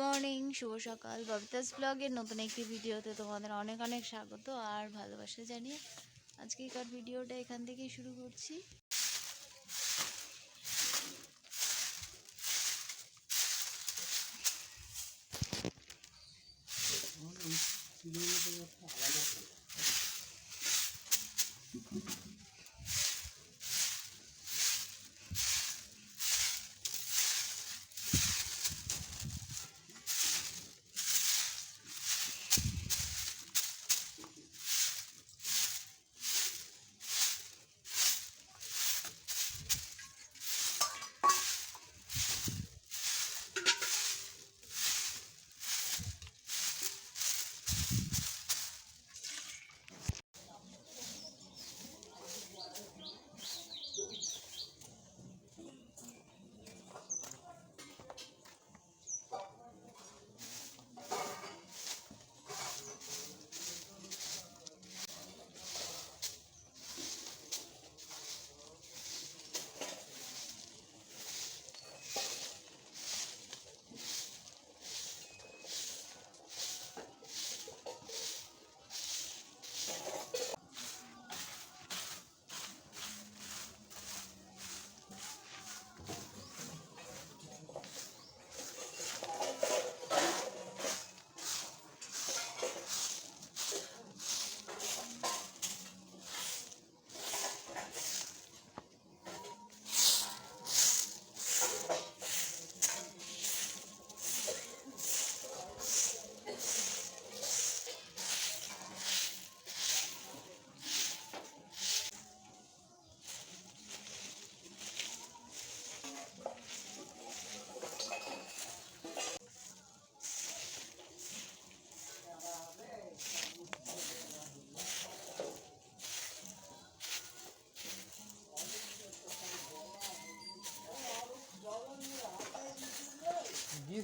Morning শুভ সকাল। ববিতাস ব্লগের নতুন একটি ভিডিওতে তোমাদের অনেক অনেক স্বাগত আর ভালোবাসা জানিয়ে আজকেকার ভিডিওটা এখান থেকেই শুরু করছি। দিছে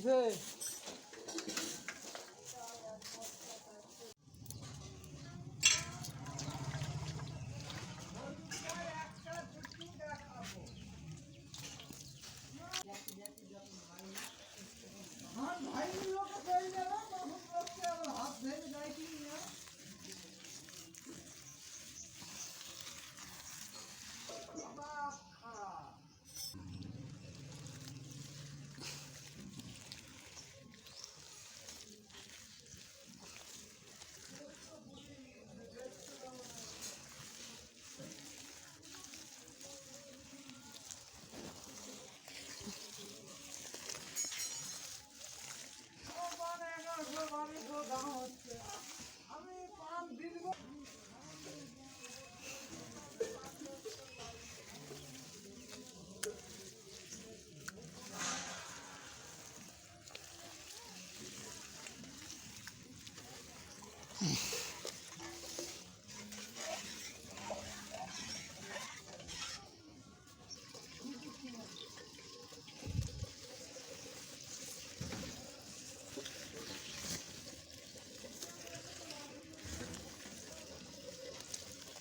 আমি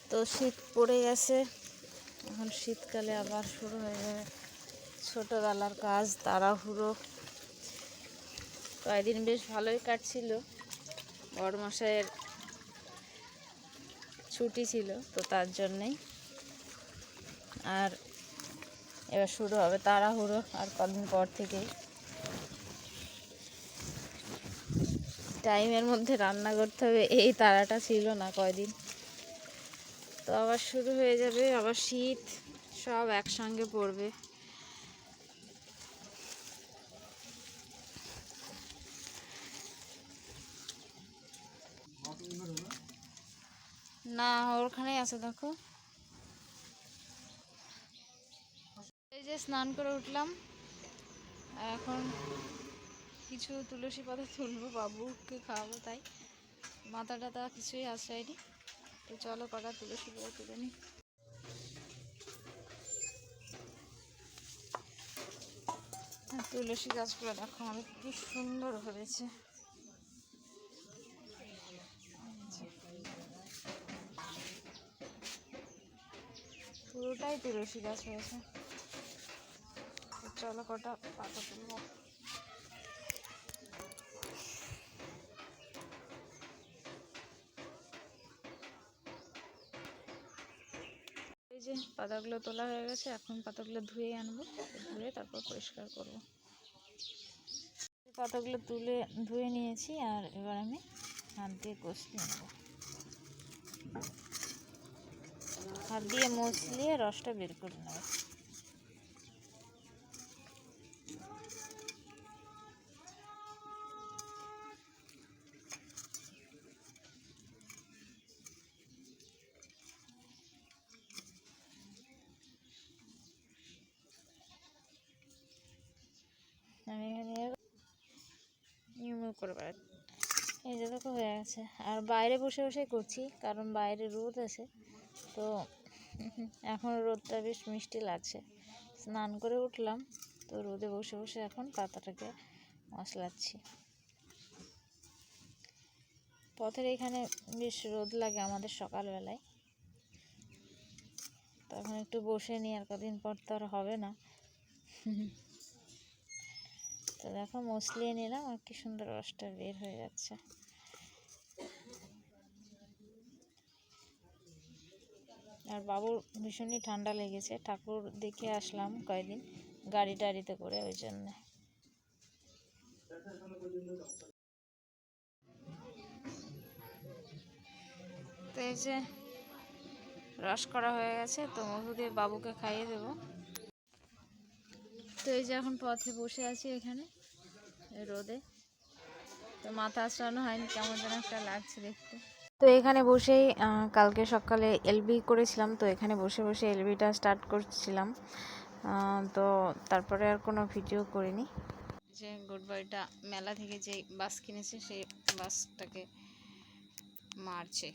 তো শীত পড়ে গেছে। এখন শীতকালে আবার শুরু হয়ে যাবে ছোটোবেলার কাজ, তাড়াহুড়ো। কয়েকদিন বেশ ভালোই কাটছিল। বড় মশাইয়ের ছুটি ছিল তো তার জন্যেই। আর এবার শুরু হবে তাড়াহুড়ো আর কদিন পর থেকেই। টাইমের মধ্যে রান্না করতে হবে, এই তাড়াটা ছিল না কয়দিন। তো আবার শুরু হয়ে যাবে, আবার শীত, সব একসঙ্গে পড়বে। না, ওখানেই আছে, দেখো। এই যে স্নান করে উঠলাম। এখন কিছু তুলসী পাতা তুলবো, বাবুকে খাওয়াবো, তাই। মাথা টাথা কিছুই আশ্রয়নি তো চলো কটা তুলসী পাতা তুলে নিই। হ্যাঁ, তুলসী গাছগুলো দেখো অনেক কি সুন্দর হয়েছে। পুরোটাই তুলসী গাছ হয়েছে। চলো কটা পাতা তুলবো। যে পাতাগুলো তোলা হয়ে গেছে, এখন পাতাগুলো ধুয়ে আনব, ধুয়ে তারপর পরিষ্কার করব। পাতাগুলো তুলে, ধুয়ে নিয়েছি আর এবার আমি হাত দিয়ে কষতে নেব। হাত দিয়ে মচলিয়ে রসটা বের করে নেব। আমি এখানে করে এই যে দেখো, হয়ে গেছে। আর বাইরে বসে বসে করছি, কারণ বাইরে রোদ আছে। তো এখন রোদটা বেশ মিষ্টি লাগছে। স্নান করে উঠলাম, তো রোদে বসে বসে এখন পাতাটাকে মশলাচ্ছি। পথের এখানে বেশ রোদ লাগে আমাদের সকালবেলায়। তখন একটু বসে নিই, আর কদিন পর তো আর হবে না। তো দেখো মসলিয়ে নিলাম, আর কি সুন্দর রসটা বের হয়ে যাচ্ছে। আর বাবুর ভীষণই ঠান্ডা লেগেছে, ঠাকুর দেখে আসলাম কয়েকদিন গাড়ি টাড়িতে করে ওই জন্যে। তো এই যে রস করা হয়ে গেছে, তো মধু দিয়ে বাবুকে খাইয়ে দেবো। তো এই যে এখন পথে বসে আছি এখানে রোদে। তো মাথা আঁচড়ানো হয়নি কেমন যেন একটা লাগছে দেখতে। তো এখানে বসেই কালকে সকালে এলবি করেছিলাম তো এখানে বসে বসে এলবিটা স্টার্ট করছিলাম। তো তারপরে আর কোনো ভিডিও করিনি। যে গুড বয়টা মেলা থেকে যে বাস কিনেছে সেই বাসটাকে মারছে।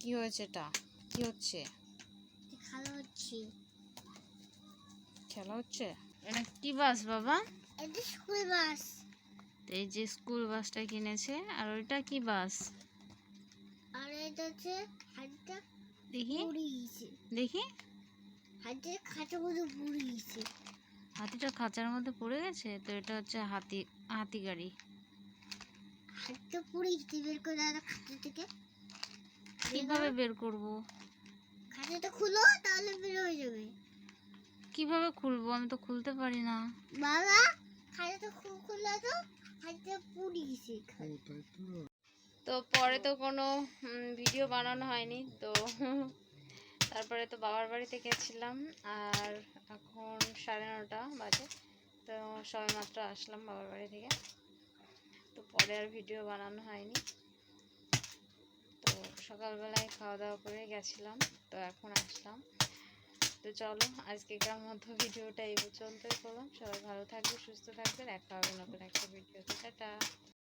কি হয়েছে এটা? কি হচ্ছে? খেলা হচ্ছে। খেলা হচ্ছে? এটা কি বাস বাবা? এটা স্কুল বাস। এই যে স্কুল বাসটা কিনেছে আর ওইটা কি বাস? আর এটা হচ্ছে হাতটা দেখি। দেখি। হাতের খাঁচা মতো পুড়ে গেছে হাতিটা খাঁচার মধ্যে পড়ে গেছে? তো এটা হচ্ছে হাতি হাতি গাড়ি। হাতটা পুড়ে গেছে বের করে দাদা খাঁচা থেকে। কীভাবে বের করব? খাঁচাটা খুলো তাহলে বের হয়ে যাবে। কীভাবে খুলবো? আমি তো খুলতে পারি না। বাবা খাঁচাটা খু- খুলে তো পুড়ে গেছে তো পরে তো কোনো ভিডিও বানানো হয়নি তো তারপরে তো বাবার বাড়িতে গেছিলাম আর এখন সাড়ে নটা বাজে তো সবে মাত্র আসলাম বাবার বাড়ি থেকে। তো পরে আর ভিডিও বানানো হয়নি। তো সকালবেলায় খাওয়া দাওয়া করে গেছিলাম তো এখন আসলাম। তো চলো আজকেকার মতো ভিডিওটা এই পর্যন্তই করলাম। সবাই ভালো থাকবে, সুস্থ থাকবে, দেখা হবে নতুন একটা ভিডিওতে। টাটা।